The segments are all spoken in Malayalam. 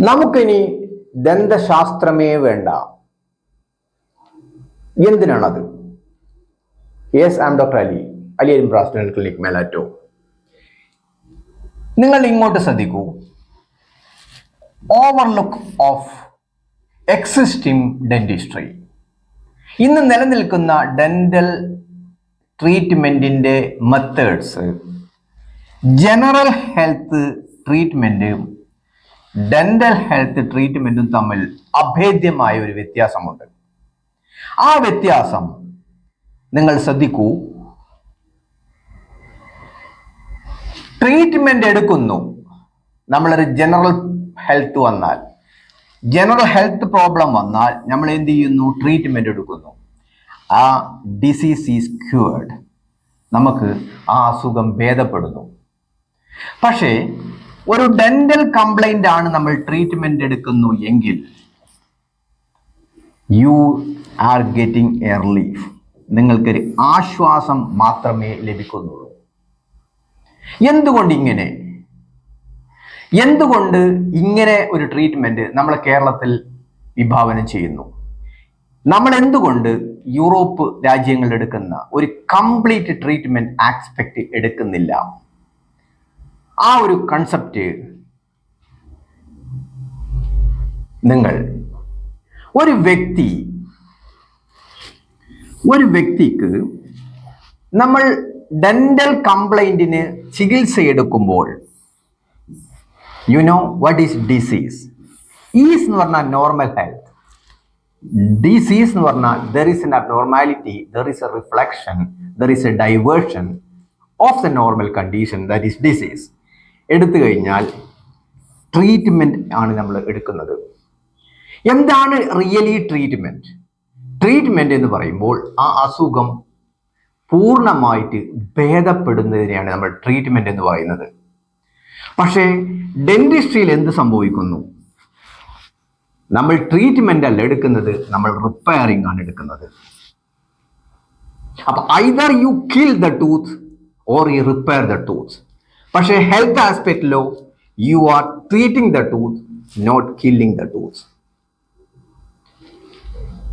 നമുക്കിനി ദന്തശാസ്ത്രമേ വേണ്ട. എന്തിനാണത്? Yes am doctor Ali Ali Alim പ്രാസ്റ്റൽ clinic മേലാറ്റോ നിങ്ങൾ ഇങ്ങോട്ട് ശ്രദ്ധിക്കൂ. ഓവർലുക്ക് ഓഫ് എക്സിസ്റ്റിംഗ് ഡെന്റിസ്ട്രി ഇന്ന് നിലനിൽക്കുന്ന ഡെന്റൽ ട്രീറ്റ്മെന്റിന്റെ മെത്തേഡ്സ് ജനറൽ ഹെൽത്ത് ട്രീറ്റ്മെന്റും ഡെന്റൽ ഹെൽത്ത് ട്രീറ്റ്മെന്റും തമ്മിൽ അഭേദ്യമായ ഒരു വ്യത്യാസമുണ്ട്. ആ വ്യത്യാസം നിങ്ങൾ ശ്രദ്ധിക്കൂ. ട്രീറ്റ്മെന്റ് എടുക്കുന്നു. നമ്മളൊരു ജനറൽ ഹെൽത്ത് വന്നാൽ ജനറൽ ഹെൽത്ത് പ്രോബ്ലം വന്നാൽ നമ്മൾ എന്ത് ചെയ്യുന്നു? ട്രീറ്റ്മെന്റ് എടുക്കുന്നു. ആ ഡിസീസ് ഈസ് ക്യൂർഡ് നമുക്ക് ആ അസുഖം ഭേദപ്പെടുന്നു. പക്ഷേ ഒരു ഡെന്റൽ കംപ്ലൈന്റ് ആണ് നമ്മൾ ട്രീറ്റ്മെന്റ് എടുക്കുന്നു എങ്കിൽ you are getting a relief നിങ്ങൾക്കൊരു ആശ്വാസം മാത്രമേ ലഭിക്കുന്നുള്ളൂ. എന്തുകൊണ്ട് ഇങ്ങനെ? എന്തുകൊണ്ട് ഇങ്ങനെ ഒരു ട്രീറ്റ്മെന്റ് നമ്മൾ കേരളത്തിൽ വിഭാവനം ചെയ്യുന്നു? നമ്മൾ എന്തുകൊണ്ട് യൂറോപ്പ് രാജ്യങ്ങളിൽ എടുക്കുന്ന ഒരു കംപ്ലീറ്റ് ട്രീറ്റ്മെന്റ് ആസ്പെക്ട് എടുക്കുന്നില്ല? ആ ഒരു കൺസെപ്റ്റ് നിങ്ങൾ ഒരു വ്യക്തി ഒരു വ്യക്തിക്ക് നമ്മൾ ഡെന്റൽ കംപ്ലൈന്റിന് ചികിത്സ എടുക്കുമ്പോൾ you know what is disease is എന്ന് പറഞ്ഞാൽ നോർമൽ ഹെൽത്ത് ഡിസീസ് എന്ന് പറഞ്ഞാൽ there is an abnormality there is a reflection there is a diversion of the normal condition that is disease എടുത്തു കഴിഞ്ഞാൽ ട്രീറ്റ്മെന്റ് ആണ് നമ്മൾ എടുക്കുന്നത്. എന്താണ് റിയലി ട്രീറ്റ്മെന്റ് ട്രീറ്റ്മെന്റ് എന്ന് പറയുമ്പോൾ ആ അസുഖം പൂർണമായിട്ട് ഭേദപ്പെടുന്നതിനെയാണ് നമ്മൾ ട്രീറ്റ്മെന്റ് എന്ന് പറയുന്നത്. പക്ഷേ ഡെന്റിസ്ട്രിയിൽ എന്ത് സംഭവിക്കുന്നു? നമ്മൾ ട്രീറ്റ്മെന്റ് അല്ല എടുക്കുന്നത് നമ്മൾ റിപ്പയറിംഗ് ആണ് എടുക്കുന്നത്. അപ്പൊ either you kill the tooth or you repair the tooth പക്ഷേ health ആസ്പെക്റ്റിലോ you are treating the tooth not killing the tooth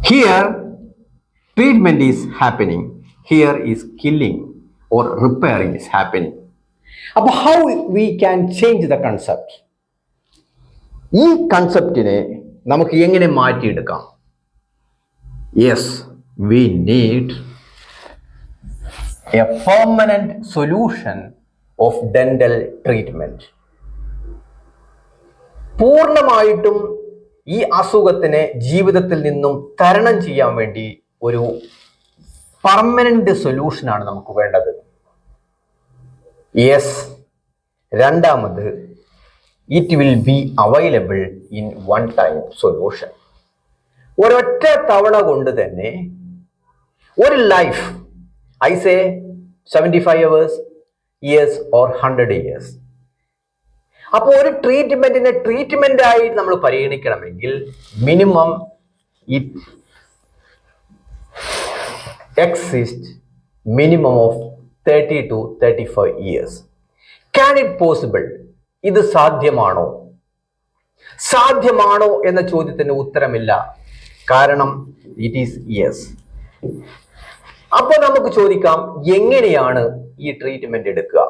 here treatment is happening here is killing or repairing is happening അപ്പോൾ how we can change the concept ഈ കൺസെപ്റ്റിനെ നമുക്ക് എങ്ങനെ മാറ്റിയെടുക്കാം? Yes we need a permanent solution of dental treatment പൂർണമായിട്ടും ഈ അസുഖത്തിനെ ജീവിതത്തിൽ നിന്നും തരണം ചെയ്യാൻ വേണ്ടി ഒരു പെർമനന്റ് സൊല്യൂഷനാണ് നമുക്ക് വേണ്ടത്. യെസ് രണ്ടാമത് it will be available in one time solution ഒരൊറ്റ തവണ കൊണ്ട് തന്നെ ഒരു life I say seventy five hours years or hundred years അപ്പോൾ ഒരു ട്രീറ്റ്മെന്റിനെ ട്രീറ്റ്മെന്റ് ആയി നമ്മൾ പരിഗണിക്കണമെങ്കിൽ minimum it exist minimum of thirty two thirty five years can it possible ഇത് സാധ്യമാണോ? സാധ്യമാണോ എന്ന ചോദ്യത്തിന് ഉത്തരമില്ല. കാരണം ഇറ്റ് ഈസ് യെസ് അപ്പോൾ നമുക്ക് ചോദിക്കാം എങ്ങനെയാണ് ഈ ട്രീറ്റ്മെന്റ് എടുക്കുക.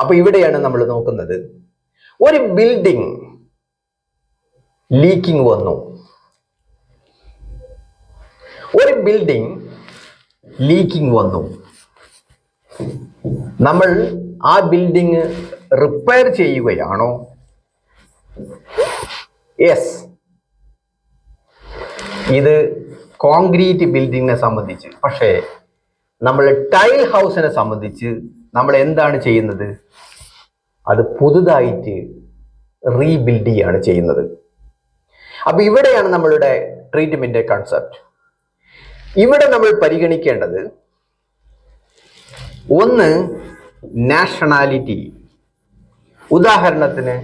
അപ്പൊ ഇവിടെയാണ് നമ്മൾ നോക്കുന്നത്. ഒരു ബിൽഡിംഗ് ലീക്കിംഗ് വന്നു. ഒരു ബിൽഡിംഗ് ലീക്കിംഗ് വന്നു. നമ്മൾ ആ ബിൽഡിംഗ് റിപ്പയർ ചെയ്യുകയാണോ? യെസ് ഇത് കോൺക്രീറ്റ് ബിൽഡിങ്ങിനെ സംബന്ധിച്ച്. പക്ഷേ നമ്മൾ ടൈൽ ഹൗസിനെ സംബന്ധിച്ച് നമ്മൾ എന്താണ് ചെയ്യുന്നത്? അത് പുതുതായിട്ട് റീബിൽഡ് ചെയ്യാണ് ചെയ്യുന്നത്. അപ്പൊ ഇവിടെയാണ് നമ്മളുടെ ട്രീറ്റ്മെന്റ് കൺസെപ്റ്റ് ഇവിടെ നമ്മൾ പരിഗണിക്കേണ്ടത് ഒന്ന് നാഷണാലിറ്റി ഉദാഹരണത്തിന്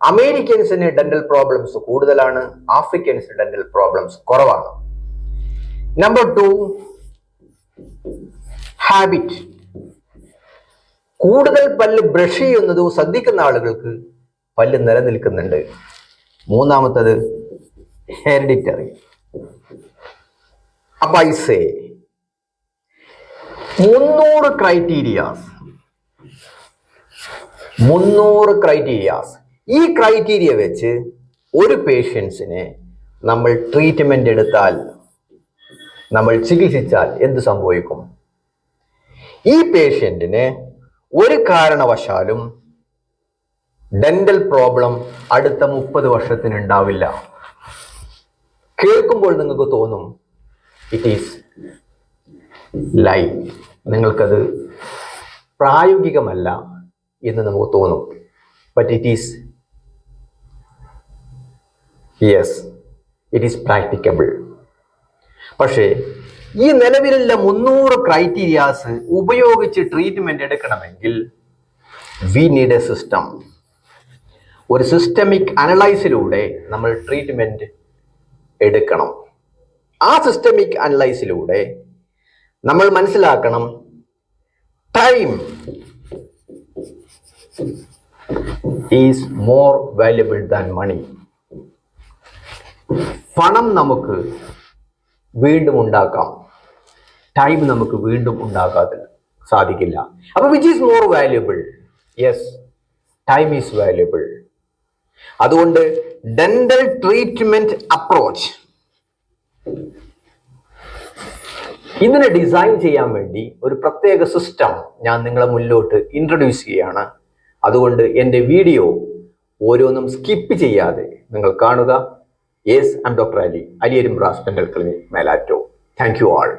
അമേരിക്കൻസിന് ഡെന്റൽ പ്രോബ്ലംസ് കൂടുതലാണ് ആഫ്രിക്കൻസിന് ഡെന്റൽ പ്രോബ്ലംസ് കുറവാണ്. നമ്പർ ടു ഹാബിറ്റ് കൂടുതൽ പല്ല് ബ്രഷ് ചെയ്യുന്നതോ ശ്രദ്ധിക്കുന്ന ആളുകൾക്ക് പല്ല് നിലനിൽക്കുന്നുണ്ട്. മൂന്നാമത്തത് ഹെറിഡിറ്ററി അബൈസേ മുന്നൂറ് ക്രൈറ്റീരിയാസ് മുന്നൂറ് ക്രൈറ്റീരിയാസ് ഈ ക്രൈറ്റീരിയ വെച്ച് ഒരു പേഷ്യൻസിനെ നമ്മൾ ട്രീറ്റ്മെന്റ് എടുത്താൽ നമ്മൾ ചികിത്സിച്ചാൽ എന്ത് സംഭവിക്കും? ഈ പേഷ്യന്റിന് ഒരു കാരണവശാലും ഡെന്റൽ പ്രോബ്ലം അടുത്ത മുപ്പത് വർഷത്തിന് ഉണ്ടാവില്ല കേൾക്കുമ്പോൾ നിങ്ങൾക്ക് തോന്നും ഇറ്റ് ഈസ് ലൈഫ് നിങ്ങൾക്കത് പ്രായോഗികമല്ല എന്ന് നമുക്ക് തോന്നും. But it is yes it is practicable പക്ഷേ ഈ നിലവിലുള്ള മുന്നൂറ് ക്രൈറ്റീരിയാസ് ഉപയോഗിച്ച് ട്രീറ്റ്മെന്റ് എടുക്കണമെങ്കിൽ വി നീഡ് എ സിസ്റ്റം ഒരു സിസ്റ്റമിക് അനലൈസിലൂടെ നമ്മൾ ട്രീറ്റ്മെന്റ് എടുക്കണം. ആ സിസ്റ്റമിക് അനലൈസിലൂടെ നമ്മൾ മനസ്സിലാക്കണം time is more valuable than money പണം നമുക്ക് വീണ്ടും ഉണ്ടാക്കാം. ടൈം നമുക്ക് വീണ്ടും ഉണ്ടാക്കാതെ സാധിക്കില്ല. അപ്പൊ which is more valuable yes time is valuable അതുകൊണ്ട് ഡെന്റൽ ട്രീറ്റ്മെന്റ് അപ്രോച്ച് ഇതിനെ ഡിസൈൻ ചെയ്യാൻ വേണ്ടി ഒരു പ്രത്യേക സിസ്റ്റം ഞാൻ നിങ്ങളെ മുന്നോട്ട് ഇൻട്രൊഡ്യൂസ് ചെയ്യുകയാണ്. അതുകൊണ്ട് എന്റെ വീഡിയോ ഓരോന്നും സ്കിപ്പ് ചെയ്യാതെ നിങ്ങൾ കാണുക. യെസ് ഐം ഡോക്ടർ അലി അലിയരും ക്ലിനിക് മേലാറ്റോ താങ്ക് യു ആൾ